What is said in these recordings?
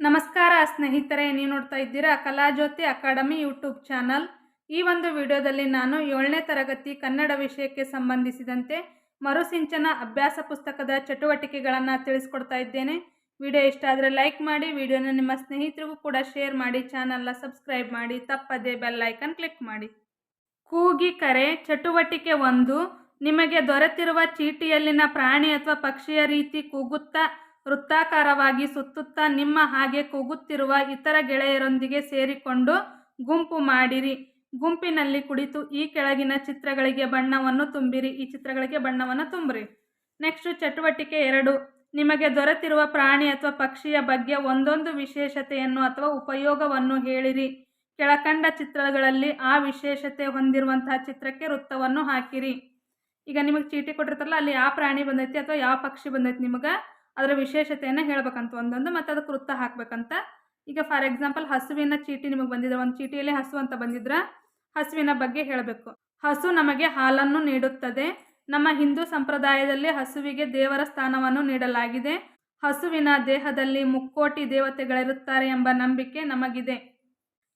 ನಮಸ್ಕಾರ ಸ್ನೇಹಿತರೆ, ನೀವು ನೋಡ್ತಾ ಇದ್ದೀರಾ ಕಲಾಜ್ಯೋತಿ ಅಕಾಡೆಮಿ ಯೂಟ್ಯೂಬ್ ಚಾನಲ್. ಈ ಒಂದು ವಿಡಿಯೋದಲ್ಲಿ ನಾನು ಏಳನೇ ತರಗತಿ ಕನ್ನಡ ವಿಷಯಕ್ಕೆ ಸಂಬಂಧಿಸಿದಂತೆ ಮರುಸಿಂಚನ ಅಭ್ಯಾಸ ಪುಸ್ತಕದ ಚಟುವಟಿಕೆಗಳನ್ನು ತಿಳಿಸ್ಕೊಡ್ತಾ ಇದ್ದೇನೆ. ವಿಡಿಯೋ ಇಷ್ಟ ಆದರೆ ಲೈಕ್ ಮಾಡಿ, ವಿಡಿಯೋನ ನಿಮ್ಮ ಸ್ನೇಹಿತರಿಗೂ ಕೂಡ ಶೇರ್ ಮಾಡಿ, ಚಾನಲ್ನ ಸಬ್ಸ್ಕ್ರೈಬ್ ಮಾಡಿ, ತಪ್ಪದೇ ಬೆಲ್ ಐಕನ್ ಕ್ಲಿಕ್ ಮಾಡಿ. ಕೂಗಿ ಕರೆ, ಚಟುವಟಿಕೆ ಒಂದು, ನಿಮಗೆ ದೊರೆತಿರುವ ಚೀಟಿಯಲ್ಲಿನ ಪ್ರಾಣಿ ಅಥವಾ ಪಕ್ಷಿಯ ರೀತಿ ಕೂಗುತ್ತಾ ವೃತ್ತಾಕಾರವಾಗಿ ಸುತ್ತುತ್ತಾ ನಿಮ್ಮ ಹಾಗೆ ಕೂಗುತ್ತಿರುವ ಇತರ ಗೆಳೆಯರೊಂದಿಗೆ ಸೇರಿಕೊಂಡು ಗುಂಪು ಮಾಡಿರಿ. ಗುಂಪಿನಲ್ಲಿ ಕುಳಿತು ಈ ಕೆಳಗಿನ ಚಿತ್ರಗಳಿಗೆ ಬಣ್ಣವನ್ನು ತುಂಬಿರಿ. ಈ ಚಿತ್ರಗಳಿಗೆ ಬಣ್ಣವನ್ನು ತುಂಬಿರಿ. ನೆಕ್ಸ್ಟ್ ಚಟುವಟಿಕೆ ಎರಡು. ನಿಮಗೆ ದೊರೆತಿರುವ ಪ್ರಾಣಿ ಅಥವಾ ಪಕ್ಷಿಯ ಬಗ್ಗೆ ಒಂದೊಂದು ವಿಶೇಷತೆಯನ್ನು ಅಥವಾ ಉಪಯೋಗವನ್ನು ಹೇಳಿರಿ. ಕೆಳಕಂಡ ಚಿತ್ರಗಳಲ್ಲಿ ಆ ವಿಶೇಷತೆ ಹೊಂದಿರುವಂತಹ ಚಿತ್ರಕ್ಕೆ ವೃತ್ತವನ್ನು ಹಾಕಿರಿ. ಈಗ ನಿಮಗೆ ಚೀಟಿ ಕೊಟ್ಟಿರ್ತಾರಲ್ಲ ಅಲ್ಲಿ ಯಾವ ಪ್ರಾಣಿ ಬಂದೈತಿ ಅಥವಾ ಯಾವ ಪಕ್ಷಿ ಬಂದೈತಿ ನಿಮಗೆ? ಅದರ ವಿಶೇಷತೆಯನ್ನು ಹೇಳ್ಬೇಕಂತ ಒಂದೊಂದು ಮತ್ತು ಅದಕ್ಕೆ ವೃತ್ತ ಹಾಕಬೇಕಂತ. ಈಗ ಫಾರ್ ಎಕ್ಸಾಂಪಲ್ ಹಸುವಿನ ಚೀಟಿ ನಿಮಗೆ ಬಂದಿದೆ. ಒಂದು ಚೀಟಿಯಲ್ಲಿ ಹಸು ಅಂತ ಬಂದಿದ್ರೆ ಹಸುವಿನ ಬಗ್ಗೆ ಹೇಳಬೇಕು. ಹಸು ನಮಗೆ ಹಾಲನ್ನು ನೀಡುತ್ತದೆ. ನಮ್ಮ ಹಿಂದೂ ಸಂಪ್ರದಾಯದಲ್ಲಿ ಹಸುವಿಗೆ ದೇವರ ಸ್ಥಾನವನ್ನು ನೀಡಲಾಗಿದೆ. ಹಸುವಿನ ದೇಹದಲ್ಲಿ ಮುಕ್ಕೋಟಿ ದೇವತೆಗಳಿರುತ್ತಾರೆ ಎಂಬ ನಂಬಿಕೆ ನಮಗಿದೆ.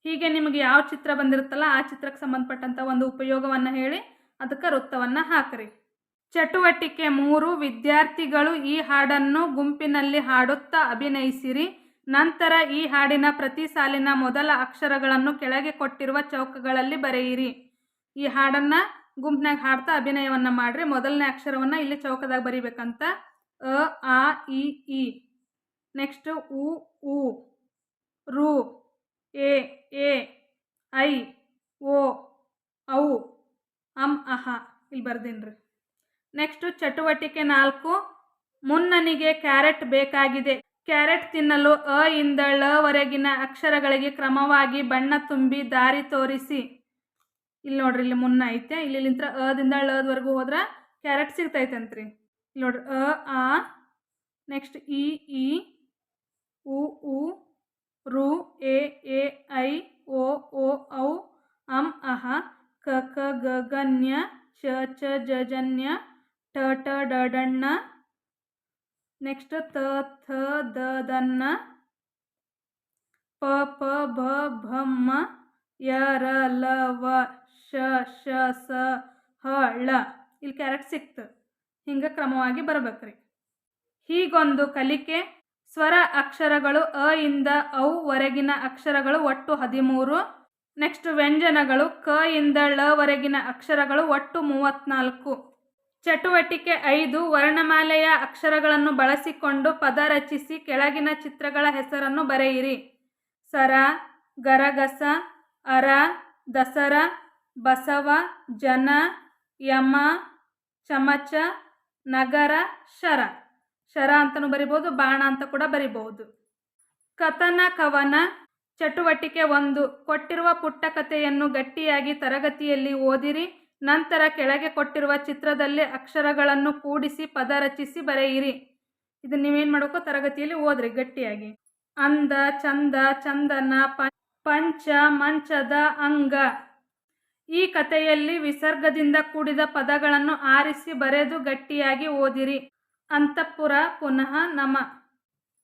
ಹೀಗೆ ನಿಮಗೆ ಯಾವ ಚಿತ್ರ ಬಂದಿರುತ್ತಲ್ಲ ಆ ಚಿತ್ರಕ್ಕೆ ಸಂಬಂಧಪಟ್ಟಂಥ ಒಂದು ಉಪಯೋಗವನ್ನು ಹೇಳಿ, ಅದಕ್ಕೆ ವೃತ್ತವನ್ನು ಹಾಕಿರಿ. ಚಟುವಟಿಕೆ ಮೂರು, ವಿದ್ಯಾರ್ಥಿಗಳು ಈ ಹಾಡನ್ನು ಗುಂಪಿನಲ್ಲಿ ಹಾಡುತ್ತಾ ಅಭಿನಯಿಸಿರಿ. ನಂತರ ಈ ಹಾಡಿನ ಪ್ರತಿ ಸಾಲಿನ ಮೊದಲ ಅಕ್ಷರಗಳನ್ನು ಕೆಳಗೆ ಕೊಟ್ಟಿರುವ ಚೌಕಗಳಲ್ಲಿ ಬರೆಯಿರಿ. ಈ ಹಾಡನ್ನು ಗುಂಪಿನಾಗ ಹಾಡ್ತಾ ಅಭಿನಯವನ್ನು ಮಾಡಿರಿ. ಮೊದಲನೇ ಅಕ್ಷರವನ್ನು ಇಲ್ಲಿ ಚೌಕದಾಗ ಬರಿಬೇಕಂತ. ಅ, ಆ, ಇ ಇ. ನೆಕ್ಸ್ಟ್ ಉ ಉ. ರು, ಎ ಎ, ಐ, ಓ, ಔ, ಅಂ, ಅಹ. ಇಲ್ಲಿ ಬರ್ದೀನಿ ನೆಕ್ಸ್ಟು ಚಟುವಟಿಕೆ ನಾಲ್ಕು. ಮುನ್ನನಿಗೆ ಕ್ಯಾರೆಟ್ ಬೇಕಾಗಿದೆ. ಕ್ಯಾರೆಟ್ ತಿನ್ನಲು ಅ ಇಂದ ವರೆಗಿನ ಅಕ್ಷರಗಳಿಗೆ ಕ್ರಮವಾಗಿ ಬಣ್ಣ ತುಂಬಿ ದಾರಿ ತೋರಿಸಿ. ಇಲ್ಲಿ ನೋಡ್ರಿ, ಇಲ್ಲಿ ಮುನ್ನ ಐತೆ. ಇಲ್ಲಿ ಇಲ್ಲಿಂತ್ರ ಅದಿಂದ ಲದ್ವರೆಗೂ ಹೋದ್ರೆ ಕ್ಯಾರೆಟ್ ಸಿಗ್ತೈತಂತ್ರಿ ಇಲ್ಲಿ ನೋಡ್ರಿ, ಅ, ಆ, ನೆಕ್ಸ್ಟ್ ಇ ಇ, ಉ ಉ, ರು, ಎ ಎ, ಐ, ಓ ಓ, ಔ, ಅಂ, ಅಹ, ಕ ಕ, ಗ ಗನ್ಯ ಚ ಚ ಜಜನ್ಯ ಟ ಟ ಡಣ್ಣ ನೆಕ್ಸ್ಟ್ ತ, ಥ ದನ್ನ ಪ ಪ, ಭ ಭಮ್ಮ ಯ, ರ, ಲ, ವ, ಶ ಶ, ಸ, ಹ, ಳ. ಇಲ್ಲಿ ಕ್ಯಾರೆಟ್ ಸಿಕ್ತು. ಹಿಂಗೆ ಕ್ರಮವಾಗಿ ಬರ್ಬೇಕ್ರಿ. ಹೀಗೊಂದು ಕಲಿಕೆ, ಸ್ವರ ಅಕ್ಷರಗಳು ಅ ಇಂದ ಔ ವರೆಗಿನ ಅಕ್ಷರಗಳು ಒಟ್ಟು ಹದಿಮೂರು. ನೆಕ್ಸ್ಟ್ ವ್ಯಂಜನಗಳು ಕ ಇಂದ ಳವರೆಗಿನ ಅಕ್ಷರಗಳು ಒಟ್ಟು ಮೂವತ್ನಾಲ್ಕು ಚಟುವಟಿಕೆ ಐದು, ವರ್ಣಮಾಲೆಯ ಅಕ್ಷರಗಳನ್ನು ಬಳಸಿಕೊಂಡು ಪದ ರಚಿಸಿ ಕೆಳಗಿನ ಚಿತ್ರಗಳ ಹೆಸರನ್ನು ಬರೆಯಿರಿ. ಸರ, ಗರಗಸ, ಅರ, ದಸರ, ಬಸವ, ಜನ, ಯಮ, ಚಮಚ, ನಗರ, ಶರ. ಶರ ಅಂತಲೂ ಬರಿಬೋದು, ಬಾಣ ಅಂತ ಕೂಡ ಬರಿಬಹುದು ಕಥನ, ಕವನ, ಚಟುವಟಿಕೆ ಒಂದು. ಕೊಟ್ಟಿರುವ ಪುಟ್ಟ ಕಥೆಯನ್ನು ಗಟ್ಟಿಯಾಗಿ ತರಗತಿಯಲ್ಲಿ ಓದಿರಿ. ನಂತರ ಕೆಳಗೆ ಕೊಟ್ಟಿರುವ ಚಿತ್ರದಲ್ಲಿ ಅಕ್ಷರಗಳನ್ನು ಕೂಡಿಸಿ ಪದ ರಚಿಸಿ ಬರೆಯಿರಿ. ಇದು ನೀವೇನು ಮಾಡಬೇಕು? ತರಗತಿಯಲ್ಲಿ ಓದ್ರಿ ಗಟ್ಟಿಯಾಗಿ. ಅಂದ, ಚಂದ, ಚಂದನ ಪಂಚ, ಮಂಚದ ಅಂಗ. ಈ ಕಥೆಯಲ್ಲಿ ವಿಸರ್ಗದಿಂದ ಕೂಡಿದ ಪದಗಳನ್ನು ಆರಿಸಿ ಬರೆದು ಗಟ್ಟಿಯಾಗಿ ಓದಿರಿ. ಅಂತಃಪುರ ಪುನಃ ನಮ.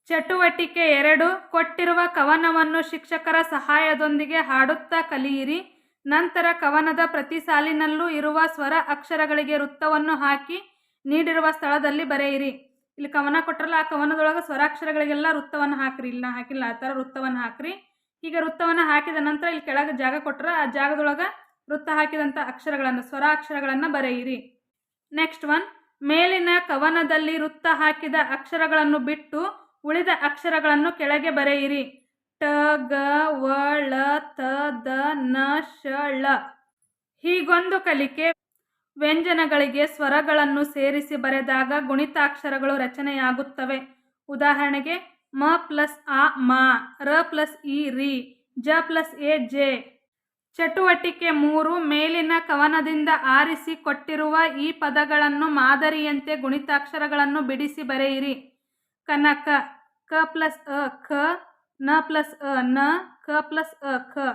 ಚಟುವಟಿಕೆ ಎರಡು, ಕೊಟ್ಟಿರುವ ಕವನವನ್ನು ಶಿಕ್ಷಕರ ಸಹಾಯದೊಂದಿಗೆ ಹಾಡುತ್ತಾ ಕಲಿಯಿರಿ. ನಂತರ ಕವನದ ಪ್ರತಿ ಸಾಲಿನಲ್ಲೂ ಇರುವ ಸ್ವರ ಅಕ್ಷರಗಳಿಗೆ ವೃತ್ತವನ್ನು ಹಾಕಿ ನೀಡಿರುವ ಸ್ಥಳದಲ್ಲಿ ಬರೆಯಿರಿ. ಇಲ್ಲಿ ಕವನ ಕೊಟ್ಟರಲ್ಲ ಆ ಕವನದೊಳಗೆ ಸ್ವರಾಕ್ಷರಗಳಿಗೆಲ್ಲ ವೃತ್ತವನ್ನು ಹಾಕ್ರಿ. ಇಲ್ಲ ಹಾಕಿಲ್ಲ, ಆ ಥರ ವೃತ್ತವನ್ನು ಹಾಕ್ರಿ. ಈಗ ವೃತ್ತವನ್ನು ಹಾಕಿದ ನಂತರ ಇಲ್ಲಿ ಕೆಳಗೆ ಜಾಗ ಕೊಟ್ಟರೆ ಆ ಜಾಗದೊಳಗೆ ವೃತ್ತ ಹಾಕಿದಂಥ ಅಕ್ಷರಗಳನ್ನು ಸ್ವರ ಅಕ್ಷರಗಳನ್ನು ಬರೆಯಿರಿ. ನೆಕ್ಸ್ಟ್ ಒನ್ ಮೇಲಿನ ಕವನದಲ್ಲಿ ವೃತ್ತ ಹಾಕಿದ ಅಕ್ಷರಗಳನ್ನು ಬಿಟ್ಟು ಉಳಿದ ಅಕ್ಷರಗಳನ್ನು ಕೆಳಗೆ ಬರೆಯಿರಿ. ಟ ಗ ವ ಳ ತ ದ ನ ಶ ಳ ಹೀಗೊಂದು ಕಲಿಕೆ. ವ್ಯಂಜನಗಳಿಗೆ ಸ್ವರಗಳನ್ನು ಸೇರಿಸಿ ಬರೆದಾಗ ಗುಣಿತಾಕ್ಷರಗಳು ರಚನೆಯಾಗುತ್ತವೆ. ಉದಾಹರಣೆಗೆ, ಮ ಪ್ಲಸ್ ಆ, ಮಾ, ರ ಪ್ಲಸ್ ಇ ರಿ, ಜ ಪ್ಲಸ್ ಎ, ಜೆ. ಚಟುವಟಿಕೆ ಮೂರು, ಮೇಲಿನ ಕವನದಿಂದ ಆರಿಸಿ ಕೊಟ್ಟಿರುವ ಈ ಪದಗಳನ್ನು ಮಾದರಿಯಂತೆ ಗುಣಿತಾಕ್ಷರಗಳನ್ನು ಬಿಡಿಸಿ ಬರೆಯಿರಿ. ಕನಕ, ಕ ಪ್ಲಸ್ ಅ ಖ ನ ಪ್ಲಸ್ ಅ, ನ, ಕ ಪ್ಲಸ್ ಅ ಖ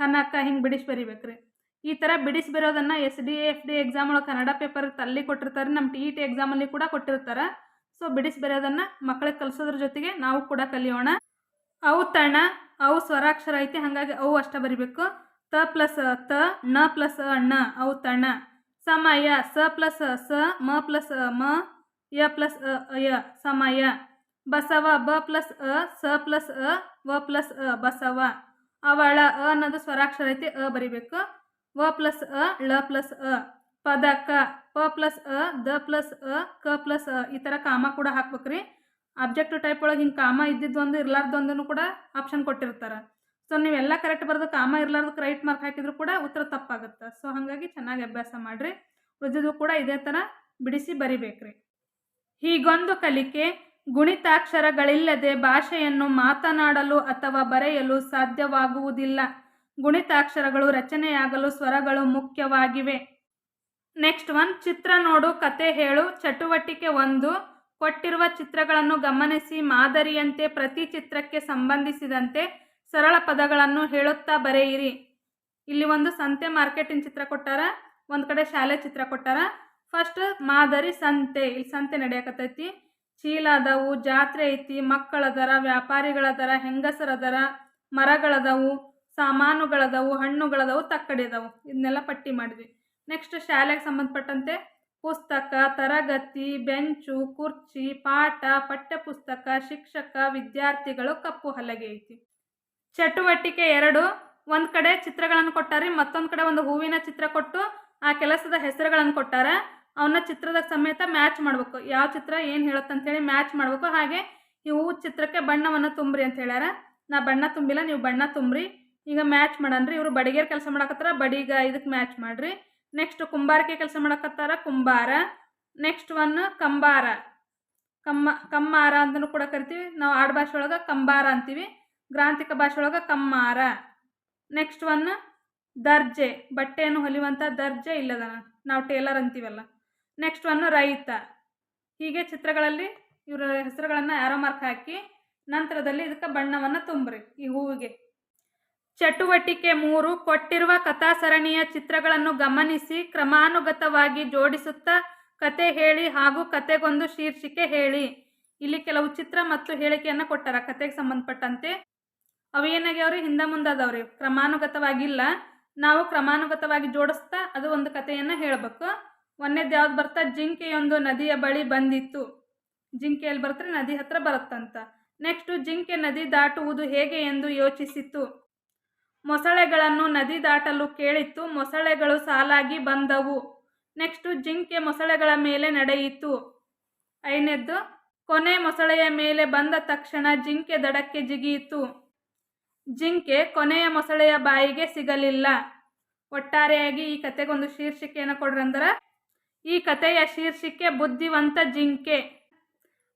ಕನಕ ಹಿಂಗೆ ಬಿಡಿಸಿ ಬರಿಬೇಕ್ರಿ. ಈ ಥರ ಬಿಡಿಸಿ ಬರೋದನ್ನು S D F D exam ಒಳಗೆ ಕನ್ನಡ ಪೇಪರ್ ತಲ್ಲಿ ಕೊಟ್ಟಿರ್ತಾರೆ. ನಮ್ಮ ಟಿ ಇ ಟಿ ಎಕ್ಸಾಮಲ್ಲಿ ಕೂಡ ಕೊಟ್ಟಿರ್ತಾರೆ. ಸೊ ಬಿಡಿಸಿ ಬರೆಯೋದನ್ನು ಮಕ್ಕಳಿಗೆ ಕಲಿಸೋದ್ರ ಜೊತೆಗೆ ನಾವು ಕೂಡ ಕಲಿಯೋಣ. ಅವು ತಣ, ಅವು ಸ್ವರಾಕ್ಷರ ಐತಿ, ಹಾಗಾಗಿ ಅವು ಅಷ್ಟ ಬರಿಬೇಕು. ತ ಪ್ಲಸ್ ತ, ನ ಪ್ಲಸ್ ಣ ತಣ. ಸಮಯ, ಸ ಪ್ಲಸ್ ಸ, ಮ ಪ್ಲಸ್ ಮ, ಯ ಪ್ಲಸ್ ಯ, ಸಮಯ. ಬಸವ ಬ ಪ್ಲಸ್ ಅ, ಸ ಪ್ಲಸ್ ಅ, ವ ಪ್ಲಸ್ ಅ, ಬಸವ. ಅವಳ ಅ ಅನ್ನೋದು ಸ್ವರಾಕ್ಷರ ಐತಿ, ಅ ಬರಿಬೇಕು. ವ ಪ್ಲಸ್ ಅ, ಳ ಪ್ಲಸ್ ಅ, ಪದಕ. ಪ ಪ್ಲಸ್ ಅ, ದ ಪ್ಲಸ್ ಅ, ಕ ಪ್ಲಸ್ ಅ, ಈ ಥರ ಕಾಮ ಕೂಡ ಹಾಕ್ಬೇಕ್ರಿ. ಅಬ್ಜೆಕ್ಟಿವ್ ಟೈಪ್ ಒಳಗೆ ಹಿಂಗೆ ಕಾಮ ಇದ್ದಿದ್ದು ಒಂದು ಇರ್ಲಾರ್ದೊಂದನ್ನು ಕೂಡ ಆಪ್ಷನ್ ಕೊಟ್ಟಿರ್ತಾರೆ. ಸೊ ನೀವೆಲ್ಲ ಕರೆಕ್ಟ್ ಬರೆದು ಕಾಮ ಇರ್ಲಾರ್ದಕ್ಕೆ ರೈಟ್ ಮಾರ್ಕ್ ಹಾಕಿದ್ರು ಕೂಡ ಉತ್ತರ ತಪ್ಪಾಗುತ್ತೆ. ಸೊ ಹಾಗಾಗಿ ಚೆನ್ನಾಗಿ ಅಭ್ಯಾಸ ಮಾಡಿರಿ. ಉಳಿದಿದ್ದು ಕೂಡ ಇದೇ ಥರ ಬಿಡಿಸಿ ಬರಿಬೇಕ್ರಿ. ಹೀಗೊಂದು ಕಲಿಕೆ. ಗುಣಿತಾಕ್ಷರಗಳಿಲ್ಲದೆ ಭಾಷೆಯನ್ನು ಮಾತನಾಡಲು ಅಥವಾ ಬರೆಯಲು ಸಾಧ್ಯವಾಗುವುದಿಲ್ಲ. ಗುಣಿತಾಕ್ಷರಗಳು ರಚನೆಯಾಗಲು ಸ್ವರಗಳು ಮುಖ್ಯವಾಗಿವೆ. ನೆಕ್ಸ್ಟ್ ಒನ್, ಚಿತ್ರ ನೋಡು, ಕತೆ ಹೇಳು, ಚಟುವಟಿಕೆ ಒಂದು. ಕೊಟ್ಟಿರುವ ಚಿತ್ರಗಳನ್ನು ಗಮನಿಸಿ, ಮಾದರಿಯಂತೆ ಪ್ರತಿ ಚಿತ್ರಕ್ಕೆ ಸಂಬಂಧಿಸಿದಂತೆ ಸರಳ ಪದಗಳನ್ನು ಹೇಳುತ್ತಾ ಬರೆಯಿರಿ. ಇಲ್ಲಿ ಒಂದು ಸಂತೆ ಮಾರ್ಕೆಟಿನ ಚಿತ್ರ ಕೊಟ್ಟಾರ, ಒಂದು ಕಡೆ ಶಾಲೆ ಚಿತ್ರ ಕೊಟ್ಟಾರ. ಫಸ್ಟ್ ಮಾದರಿ ಸಂತೆ, ಇಲ್ಲಿ ಸಂತೆ ನಡೆಯಕತ್ತೈತಿ. ಚೀಲ ಅದಾವು ಜಾತ್ರೆ ಐತಿ ಮಕ್ಕಳದರ ವ್ಯಾಪಾರಿಗಳದರ ಹೆಂಗಸರದರ ಮರಗಳದವು, ಸಾಮಾನುಗಳದವು, ಹಣ್ಣುಗಳದವು, ತಕ್ಕಡಿದವು. ಇದನ್ನೆಲ್ಲ ಪಟ್ಟಿ ಮಾಡಿದ್ವಿ. ನೆಕ್ಸ್ಟ್ ಶಾಲೆಗೆ ಸಂಬಂಧಪಟ್ಟಂತೆ ಪುಸ್ತಕ, ತರಗತಿ, ಬೆಂಚು, ಕುರ್ಚಿ, ಪಾಠ, ಪಠ್ಯಪುಸ್ತಕ, ಶಿಕ್ಷಕ, ವಿದ್ಯಾರ್ಥಿಗಳು, ಕಪ್ಪು ಹಲಗೆ ಐತಿ. ಚಟುವಟಿಕೆ ಎರಡು, ಒಂದು ಕಡೆ ಚಿತ್ರಗಳನ್ನು ಕೊಟ್ಟಾರಿ, ಮತ್ತೊಂದು ಕಡೆ ಒಂದು ಹೂವಿನ ಚಿತ್ರ ಕೊಟ್ಟು ಆ ಕೆಲಸದ ಹೆಸರುಗಳನ್ನು ಕೊಟ್ಟಾರ. ಅವನ್ನ ಚಿತ್ರದ ಸಮೇತ ಮ್ಯಾಚ್ ಮಾಡಬೇಕು. ಯಾವ ಚಿತ್ರ ಏನು ಹೇಳುತ್ತೆ ಅಂತೇಳಿ ಮ್ಯಾಚ್ ಮಾಡಬೇಕು. ಹಾಗೆ ನೀವು ಚಿತ್ರಕ್ಕೆ ಬಣ್ಣವನ್ನು ತುಂಬ್ರಿ ಅಂತ ಹೇಳ್ಯಾರ. ನಾ ಬಣ್ಣ ತುಂಬಿಲ್ಲ, ನೀವು ಬಣ್ಣ ತುಂಬ್ರಿ. ಈಗ ಮ್ಯಾಚ್ ಮಾಡನ್ರಿ. ಇವರು ಬಡಿಗೇರ್ ಕೆಲಸ ಮಾಡಕತ್ತಾರ, ಬಡಿಗ ಇದಕ್ಕೆ ಮ್ಯಾಚ್ ಮಾಡ್ರಿ. ನೆಕ್ಸ್ಟ್ ಕುಂಬಾರಿಕೆ ಕೆಲಸ ಮಾಡಕತ್ತಾರ, ಕುಂಬಾರ. ನೆಕ್ಸ್ಟ್ ಒನ್ ಕಂಬಾರ. ಕಮ್ಮ, ಕಮ್ಮಾರ ಅಂತಲೂ ಕೂಡ ಕರಿತೀವಿ. ನಾವು ಆಡುಭಾಷೆ ಒಳಗೆ ಕಂಬಾರ ಅಂತೀವಿ. ಗ್ರಾಂಥಿಕ ಭಾಷೆ ಒಳಗೆ ಕಮ್ಮಾರ. ನೆಕ್ಸ್ಟ್ ಒನ್ ದರ್ಜೆ. ಬಟ್ಟೆಯನ್ನು ಹೊಲಿಯುವಂಥ ದರ್ಜೆ ಇಲ್ಲದ ನಾವು ಟೇಲರ್ ಅಂತೀವಲ್ಲ. ನೆಕ್ಸ್ಟ್ ಒನ್ ರೈತ. ಹೀಗೆ ಚಿತ್ರಗಳಲ್ಲಿ ಇವರ ಹೆಸರುಗಳನ್ನು ಆರೋ ಮಾರ್ಕ್ ಹಾಕಿ ನಂತರದಲ್ಲಿ ಇದಕ್ಕೆ ಬಣ್ಣವನ್ನು ತುಂಬ್ರಿ ಈ ಹೂವಿಗೆ. ಚಟುವಟಿಕೆ ಮೂರು, ಕೊಟ್ಟಿರುವ ಕಥಾಸರಣಿಯ ಚಿತ್ರಗಳನ್ನು ಗಮನಿಸಿ ಕ್ರಮಾನುಗತವಾಗಿ ಜೋಡಿಸುತ್ತಾ ಕತೆ ಹೇಳಿ ಹಾಗೂ ಕತೆಗೊಂದು ಶೀರ್ಷಿಕೆ ಹೇಳಿ. ಇಲ್ಲಿ ಕೆಲವು ಚಿತ್ರ ಮತ್ತು ಹೇಳಿಕೆಯನ್ನು ಕೊಟ್ಟಾರ ಕತೆಗೆ ಸಂಬಂಧಪಟ್ಟಂತೆ. ಅವು ಏನಾಗ್ಯಾವ್ರಿ? ಹಿಂದೆ ಮುಂದೆ ಅದಾವ್ರಿ ಕ್ರಮಾನುಗತವಾಗಿಲ್ಲ. ನಾವು ಕ್ರಮಾನುಗತವಾಗಿ ಜೋಡಿಸ್ತಾ ಅದು ಒಂದು ಕಥೆಯನ್ನು ಹೇಳಬೇಕು. ಒಂದೇದು ಯಾವ್ದು ಬರ್ತಾ? ಜಿಂಕೆಯೊಂದು ನದಿಯ ಬಳಿ ಬಂದಿತ್ತು. ಜಿಂಕೆಯಲ್ಲಿ ಬರ್ತಾರೆ ನದಿ ಹತ್ರ ಬರುತ್ತಂತ. ನೆಕ್ಸ್ಟು ಜಿಂಕೆ ನದಿ ದಾಟುವುದು ಹೇಗೆ ಎಂದು ಯೋಚಿಸಿತು. ಮೊಸಳೆಗಳನ್ನು ನದಿ ದಾಟಲು ಕೇಳಿತ್ತು. ಮೊಸಳೆಗಳು ಸಾಲಾಗಿ ಬಂದವು. ನೆಕ್ಸ್ಟು ಜಿಂಕೆ ಮೊಸಳೆಗಳ ಮೇಲೆ ನಡೆಯಿತು. ಐನೆದ್ದು ಕೊನೆ ಮೊಸಳೆಯ ಮೇಲೆ ಬಂದ ತಕ್ಷಣ ಜಿಂಕೆ ದಡಕ್ಕೆ ಜಿಗಿಯಿತು. ಜಿಂಕೆ ಕೊನೆಯ ಮೊಸಳೆಯ ಬಾಯಿಗೆ ಸಿಗಲಿಲ್ಲ. ಒಟ್ಟಾರೆಯಾಗಿ ಈ ಕತೆಗೊಂದು ಶೀರ್ಷಿಕೆಯನ್ನು ಕೊಡ್ರಂದ್ರೆ ಈ ಕಥೆಯ ಶೀರ್ಷಿಕೆ ಬುದ್ಧಿವಂತ ಜಿಂಕೆ.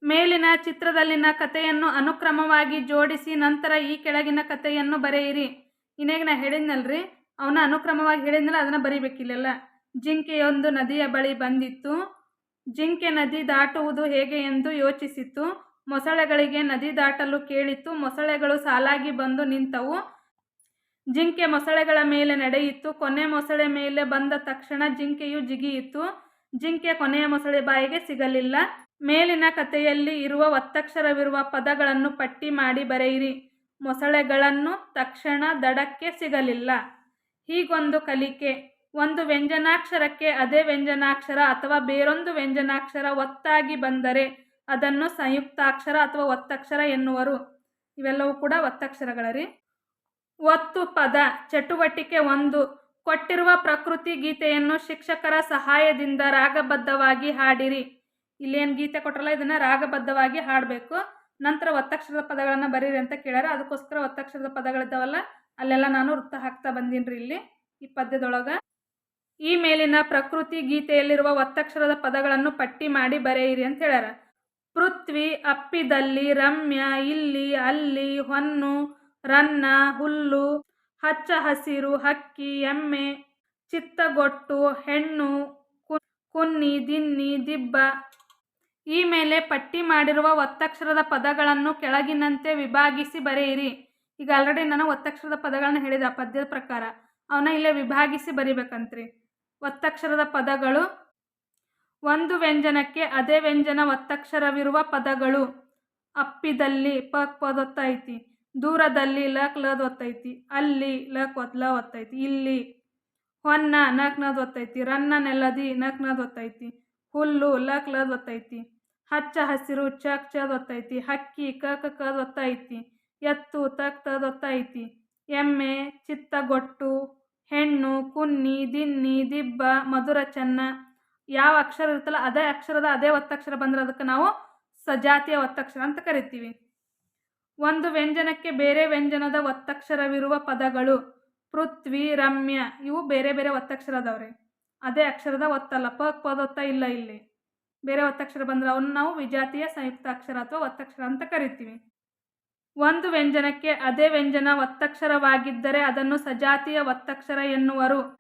ಮೇಲಿನ ಚಿತ್ರದಲ್ಲಿನ ಕಥೆಯನ್ನು ಅನುಕ್ರಮವಾಗಿ ಜೋಡಿಸಿ ನಂತರ ಈ ಕೆಳಗಿನ ಕಥೆಯನ್ನು ಬರೆಯಿರಿ. ಇನ್ನೇಗ ನಾ ಹೇಳಿದ್ನಲ್ರಿ? ಅವನ ಅನುಕ್ರಮವಾಗಿ ಹೇಳಿದ್ನಲ್ಲ, ಅದನ್ನು ಬರಿಬೇಕಿಲ್ಲೆಲ್ಲ? ಜಿಂಕೆಯೊಂದು ನದಿಯ ಬಳಿ ಬಂದಿತ್ತು. ಜಿಂಕೆ ನದಿ ದಾಟುವುದು ಹೇಗೆ ಎಂದು ಯೋಚಿಸಿತು. ಮೊಸಳೆಗಳಿಗೆ ನದಿ ದಾಟಲು ಕೇಳಿತು. ಮೊಸಳೆಗಳು ಸಾಲಾಗಿ ಬಂದು ನಿಂತವು. ಜಿಂಕೆ ಮೊಸಳೆಗಳ ಮೇಲೆ ನಡೆಯಿತು. ಕೊನೆ ಮೊಸಳೆ ಮೇಲೆ ಬಂದ ತಕ್ಷಣ ಜಿಂಕೆಯು ಜಿಗಿಯಿತು. ಜಿಂಕೆ ಕೊನೆಯ ಮೊಸಳೆ ಬಾಯಿಗೆ ಸಿಗಲಿಲ್ಲ. ಮೇಲಿನ ಕಥೆಯಲ್ಲಿ ಇರುವ ಒತ್ತಕ್ಷರವಿರುವ ಪದಗಳನ್ನು ಪಟ್ಟಿ ಮಾಡಿ ಬರೆಯಿರಿ. ಮೊಸಳೆಗಳನ್ನು ತಕ್ಷಣ ದಡಕ್ಕೆ ಸಿಗಲಿಲ್ಲ. ಹೀಗೊಂದು ಕಲಿಕೆ. ಒಂದು ವ್ಯಂಜನಾಕ್ಷರಕ್ಕೆ ಅದೇ ವ್ಯಂಜನಾಕ್ಷರ ಅಥವಾ ಬೇರೊಂದು ವ್ಯಂಜನಾಕ್ಷರ ಒತ್ತಾಗಿ ಬಂದರೆ ಅದನ್ನು ಸಂಯುಕ್ತಾಕ್ಷರ ಅಥವಾ ಒತ್ತಕ್ಷರ ಎನ್ನುವರು. ಇವೆಲ್ಲವೂ ಕೂಡ ಒತ್ತಕ್ಷರಗಳ ರೀ ಒತ್ತು ಪದ, ಚಟುವಟಿಕೆ ಒಂದು. ಕೊಟ್ಟಿರುವ ಪ್ರಕೃತಿ ಗೀತೆಯನ್ನು ಶಿಕ್ಷಕರ ಸಹಾಯದಿಂದ ರಾಗಬದ್ಧವಾಗಿ ಹಾಡಿರಿ. ಇಲ್ಲೇನು ಗೀತೆ ಕೊಟ್ಟರಲ್ಲ ಇದನ್ನು ರಾಗಬದ್ಧವಾಗಿ ಹಾಡಬೇಕು. ನಂತರ ಒತ್ತಕ್ಷರದ ಪದಗಳನ್ನು ಬರೀರಿ ಅಂತ ಕೇಳ್ಯಾರ. ಅದಕ್ಕೋಸ್ಕರ ಒತ್ತಕ್ಷರದ ಪದಗಳಿದ್ದಾವಲ್ಲ ಅಲ್ಲೆಲ್ಲ ನಾನು ವೃತ್ತ ಹಾಕ್ತಾ ಬಂದೀನಿ ಇಲ್ಲಿ ಈ ಪದ್ಯದೊಳಗೆ. ಈ ಮೇಲಿನ ಪ್ರಕೃತಿ ಗೀತೆಯಲ್ಲಿರುವ ಒತ್ತಕ್ಷರದ ಪದಗಳನ್ನು ಪಟ್ಟಿ ಮಾಡಿ ಬರೆಯಿರಿ ಅಂತ ಹೇಳ್ಯಾರ. ಪೃಥ್ವಿ ಅಪ್ಪಿದಲ್ಲಿ ರಮ್ಯ, ಇಲ್ಲಿ ಅಲ್ಲಿ ಹೊನ್ನು, ರನ್ನ, ಹುಲ್ಲು ಹಚ್ಚ ಹಸಿರು, ಹಕ್ಕಿ, ಎಮ್ಮೆ, ಚಿತ್ತಗೊಟ್ಟು, ಹೆಣ್ಣು ಕುನ್ನಿ, ದಿನ್ನಿ, ದಿಬ್ಬ. ಈ ಮೇಲೆ ಪಟ್ಟಿ ಮಾಡಿರುವ ಒತ್ತಕ್ಷರದ ಪದಗಳನ್ನು ಕೆಳಗಿನಂತೆ ವಿಭಾಗಿಸಿ ಬರೆಯಿರಿ. ಈಗ ಆಲ್ರೆಡಿ ನಾನು ಒತ್ತಕ್ಷರದ ಪದಗಳನ್ನ ಹೇಳಿದ ಪದ್ಯದ ಪ್ರಕಾರ. ಅವನ್ನ ಇಲ್ಲೇ ವಿಭಾಗಿಸಿ ಬರಿಬೇಕಂತ್ರಿ. ಒತ್ತಕ್ಷರದ ಪದಗಳು ಒಂದು ವ್ಯಂಜನಕ್ಕೆ ಅದೇ ವ್ಯಂಜನ ಒತ್ತಕ್ಷರವಿರುವ ಪದಗಳು. ಅಪ್ಪಿದಲ್ಲಿ ಪ ಪದೊತ್ತ ಐತಿ ದೂರದಲ್ಲಿ ಲಕ್ ಲದ್ ಒತ್ತೈತಿ, ಅಲ್ಲಿ ಲಕ್ ಒತ್ ಲ ಒತ್ತೈತಿ, ಇಲ್ಲಿ ಹೊನ್ನ ನಕ್ ನದ್ ಒತ್ತೈತಿ, ರನ್ನ ನೆಲದಿ ನಕ್ ನದ್ ಒತ್ತೈತಿ, ಹುಲ್ಲು ಲಕ್ ಲದ್ ಒತ್ತೈತಿ, ಹಚ್ಚ ಹಸಿರು ಚಕ್ ಚದ್ ಒತ್ತೈತಿ, ಹಕ್ಕಿ ಕಕ್ ಕದ್ ಒತ್ತೈತಿ, ಎತ್ತು ತಕ್ ತದ್ ಒತ್ತೈತಿ, ಎಮ್ಮೆ ಚಿತ್ತಗೊಟ್ಟು ಹೆಣ್ಣು, ಕುನ್ನಿ, ದಿನ್ನಿ, ದಿಬ್ಬ, ಮಧುರ ಚೆನ್ನ, ಯಾವ ಅಕ್ಷರ ಇರುತ್ತಲ್ಲ ಅದೇ ಅಕ್ಷರದ ಅದೇ ಒತ್ತಕ್ಷರ ಬಂದ್ರೆ ಅದಕ್ಕೆ ನಾವು ಸಜಾತಿಯ ಒತ್ತಕ್ಷರ ಅಂತ ಕರಿತೀವಿ. ಒಂದು ವ್ಯಂಜನಕ್ಕೆ ಬೇರೆ ವ್ಯಂಜನದ ಒತ್ತಕ್ಷರವಿರುವ ಪದಗಳು ಪೃಥ್ವಿ, ರಮ್ಯ, ಇವು ಬೇರೆ ಬೇರೆ ಒತ್ತಕ್ಷರದವ್ರೆ. ಅದೇ ಅಕ್ಷರದ ಒತ್ತಲ್ಲ. ಪ ಪದೊತ್ತ ಇಲ್ಲ ಇಲ್ಲಿ. ಬೇರೆ ಒತ್ತಕ್ಷರ ಬಂದ್ರೆ ಅವನ್ನ ನಾವು ವಿಜಾತಿಯ ಸಂಯುಕ್ತ ಅಕ್ಷರ ಅಥವಾ ಒತ್ತಕ್ಷರ ಅಂತ ಕರಿತೀವಿ. ಒಂದು ವ್ಯಂಜನಕ್ಕೆ ಅದೇ ವ್ಯಂಜನ ಒತ್ತಕ್ಷರವಾಗಿದ್ದರೆ ಅದನ್ನು ಸಜಾತಿಯ ಒತ್ತಕ್ಷರ ಎನ್ನುವರು.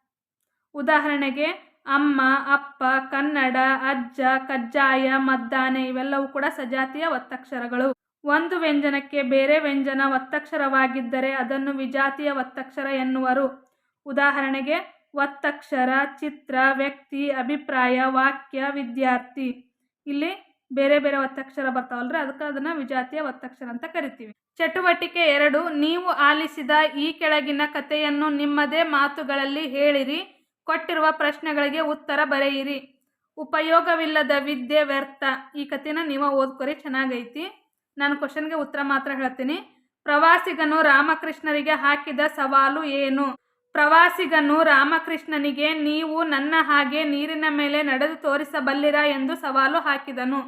ಉದಾಹರಣೆಗೆ ಅಮ್ಮ, ಅಪ್ಪ, ಕನ್ನಡ, ಅಜ್ಜ, ಕಜ್ಜಾಯ, ಮದ್ದಾನೆ ಇವೆಲ್ಲವೂ ಕೂಡ ಸಜಾತಿಯ ಒತ್ತಕ್ಷರಗಳು. ಒಂದು ವ್ಯಂಜನಕ್ಕೆ ಬೇರೆ ವ್ಯಂಜನ ಒತ್ತಕ್ಷರವಾಗಿದ್ದರೆ ಅದನ್ನು ವಿಜಾತಿಯ ಒತ್ತಕ್ಷರ ಎನ್ನುವರು. ಉದಾಹರಣೆಗೆ, ಒತ್ತಕ್ಷರ, ಚಿತ್ರ, ವ್ಯಕ್ತಿ, ಅಭಿಪ್ರಾಯ, ವಾಕ್ಯ, ವಿದ್ಯಾರ್ಥಿ. ಇಲ್ಲಿ ಬೇರೆ ಬೇರೆ ಒತ್ತಕ್ಷರ ಬರ್ತಾವಲ್ರಿ, ಅದಕ್ಕೆ ಅದನ್ನ ವಿಜಾತಿಯ ಒತ್ತಕ್ಷರ ಅಂತ ಕರಿತೀವಿ. ಚಟುವಟಿಕೆ ಎರಡು, ನೀವು ಆಲಿಸಿದ ಈ ಕೆಳಗಿನ ಕಥೆಯನ್ನು ನಿಮ್ಮದೇ ಮಾತುಗಳಲ್ಲಿ ಹೇಳಿರಿ, ಕೊಟ್ಟಿರುವ ಪ್ರಶ್ನೆಗಳಿಗೆ ಉತ್ತರ ಬರೆಯಿರಿ. ಉಪಯೋಗವಿಲ್ಲದ ವಿದ್ಯೆ ವ್ಯರ್ಥ. ಈ ಕಥೆನ ನೀವು ಓದ್ಕೊರಿ, ಚೆನ್ನಾಗೈತಿ. ನಾನು ಕ್ವಶನ್ಗೆ ಉತ್ತರ ಮಾತ್ರ ಹೇಳ್ತೀನಿ. ಪ್ರವಾಸಿಗನು ರಾಮಕೃಷ್ಣರಿಗೆ ಹಾಕಿದ ಸವಾಲು ಏನು? ಪ್ರವಾಸಿಗನು ರಾಮಕೃಷ್ಣನಿಗೆ, ನೀವು ನನ್ನ ಹಾಗೆ ನೀರಿನ ಮೇಲೆ ನಡೆದು ತೋರಿಸಬಲ್ಲಿರಾ? ಎಂದು ಸವಾಲು ಹಾಕಿದನು.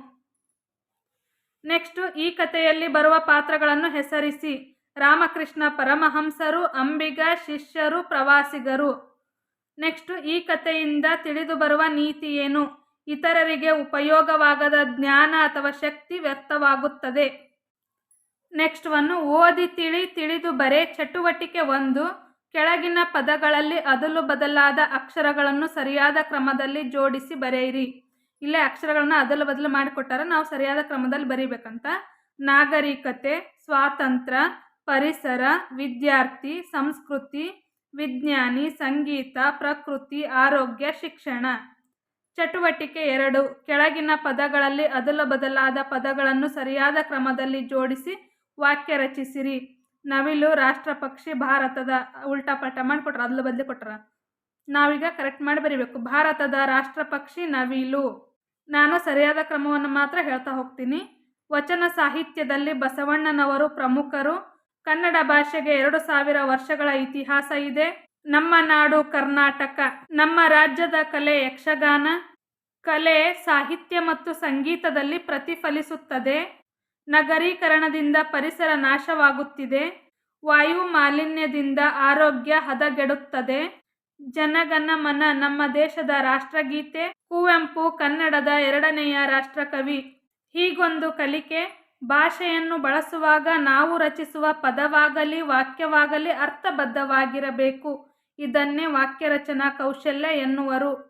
ನೆಕ್ಸ್ಟ್, ಈ ಕಥೆಯಲ್ಲಿ ಬರುವ ಪಾತ್ರಗಳನ್ನು ಹೆಸರಿಸಿ. ರಾಮಕೃಷ್ಣ ಪರಮಹಂಸರು, ಅಂಬಿಗ, ಶಿಷ್ಯರು, ಪ್ರವಾಸಿಗರು. ನೆಕ್ಸ್ಟ್, ಈ ಕಥೆಯಿಂದ ತಿಳಿದು ಬರುವ ನೀತಿ ಏನು? ಇತರರಿಗೆ ಉಪಯೋಗವಾಗದ ಜ್ಞಾನ ಅಥವಾ ಶಕ್ತಿ ವ್ಯರ್ಥವಾಗುತ್ತದೆ. ನೆಕ್ಸ್ಟ್ ಒನ್ ಓದಿ, ತಿಳಿ, ತಿಳಿದು ಬರೆ, ಚಟುವಟಿಕೆ ಒಂದು, ಕೆಳಗಿನ ಪದಗಳಲ್ಲಿ ಅದಲು ಬದಲಾದ ಅಕ್ಷರಗಳನ್ನು ಸರಿಯಾದ ಕ್ರಮದಲ್ಲಿ ಜೋಡಿಸಿ ಬರೆಯಿರಿ. ಇಲ್ಲೇ ಅಕ್ಷರಗಳನ್ನ ಅದಲು ಬದಲು ಮಾಡಿಕೊಟ್ಟಾರ, ನಾವು ಸರಿಯಾದ ಕ್ರಮದಲ್ಲಿ ಬರೀಬೇಕಂತ. ನಾಗರಿಕತೆ ಸ್ವಾತಂತ್ರ್ಯ ಪರಿಸರ, ವಿದ್ಯಾರ್ಥಿ, ಸಂಸ್ಕೃತಿ, ವಿಜ್ಞಾನಿ, ಸಂಗೀತ, ಪ್ರಕೃತಿ, ಆರೋಗ್ಯ, ಶಿಕ್ಷಣ. ಚಟುವಟಿಕೆ ಎರಡು. ಕೆಳಗಿನ ಪದಗಳಲ್ಲಿ ಅದಲು ಬದಲಾದ ಪದಗಳನ್ನು ಸರಿಯಾದ ಕ್ರಮದಲ್ಲಿ ಜೋಡಿಸಿ ವಾಕ್ಯ ರಚಿಸಿರಿ. ನವಿಲು ರಾಷ್ಟ್ರಪಕ್ಷಿ ಭಾರತದ ಉಲ್ಟಾ ಪಲ್ಟಾ ಮಾಡಿಕೊಟ್ರ, ಅದಲು ಬದಲಿ ಕೊಟ್ರ. ನಾವೀಗ ಕರೆಕ್ಟ್ ಮಾಡಿ ಬರೀಬೇಕು. ಭಾರತದ ರಾಷ್ಟ್ರಪಕ್ಷಿ ನವಿಲು. ನಾನು ಸರಿಯಾದ ಕ್ರಮವನ್ನು ಮಾತ್ರ ಹೇಳ್ತಾ ಹೋಗ್ತೀನಿ. ವಚನ ಸಾಹಿತ್ಯದಲ್ಲಿ ಬಸವಣ್ಣನವರು ಪ್ರಮುಖರು. ಕನ್ನಡ ಭಾಷೆಗೆ ಎರಡು ಸಾವಿರ ವರ್ಷಗಳ ಇತಿಹಾಸ ಇದೆ. ನಮ್ಮ ನಾಡು ಕರ್ನಾಟಕ. ನಮ್ಮ ರಾಜ್ಯದ ಕಲೆ ಯಕ್ಷಗಾನ. ಕಲೆ ಸಾಹಿತ್ಯ ಮತ್ತು ಸಂಗೀತದಲ್ಲಿ ಪ್ರತಿಫಲಿಸುತ್ತದೆ. ನಗರೀಕರಣದಿಂದ ಪರಿಸರ ನಾಶವಾಗುತ್ತಿದೆ. ವಾಯು ಮಾಲಿನ್ಯದಿಂದ ಆರೋಗ್ಯ ಹದಗೆಡುತ್ತದೆ. ಜನಗಣಮನ ನಮ್ಮ ದೇಶದ ರಾಷ್ಟ್ರಗೀತೆ. ಕುವೆಂಪು ಕನ್ನಡದ ಎರಡನೆಯ ರಾಷ್ಟ್ರಕವಿ. ಹೀಗೊಂದು ಕಲಿಕೆ. ಭಾಷೆಯನ್ನು ಬಳಸುವಾಗ ನಾವು ರಚಿಸುವ ಪದವಾಗಲಿ ವಾಕ್ಯವಾಗಲಿ ಅರ್ಥಬದ್ಧವಾಗಿರಬೇಕು. ಇದನ್ನೇ ವಾಕ್ಯರಚನಾ ಕೌಶಲ್ಯ ಎನ್ನುವರು.